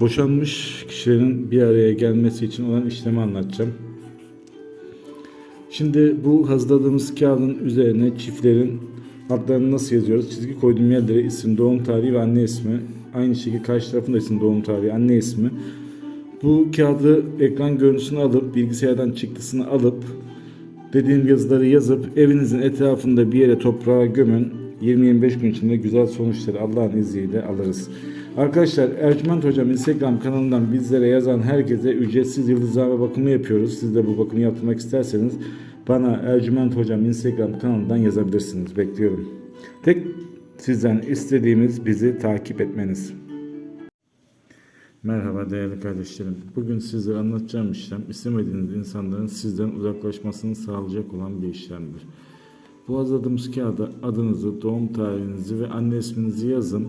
boşanmış kişilerin bir araya gelmesi için olan işlemi anlatacağım. Şimdi bu hazırladığımız kağıdın üzerine çiftlerin adlarını nasıl yazıyoruz? Çizgi koyduğum yerlere isim, doğum tarihi ve anne ismi. Aynı şekilde karşı tarafında isim, doğum tarihi, anne ismi. Bu kağıdı ekran görüntüsünü alıp bilgisayardan çıktısını alıp dediğim yazıları yazıp evinizin etrafında bir yere toprağa gömün. 20-25 gün içinde güzel sonuçları Allah'ın izniyle alırız. Arkadaşlar Ercüment Hocam Instagram kanalından bizlere yazan herkese ücretsiz yıldızlama bakımı yapıyoruz. Siz de bu bakımı yaptırmak isterseniz bana Ercüment Hocam Instagram kanalından yazabilirsiniz. Bekliyorum. Tek sizden istediğimiz bizi takip etmeniz. Merhaba değerli kardeşlerim. Bugün sizlere anlatacağım işlem istemediğiniz insanların sizden uzaklaşmasını sağlayacak olan bir işlemdir. Bu hazırladığımız kağıda adınızı, doğum tarihinizi ve anne isminizi yazın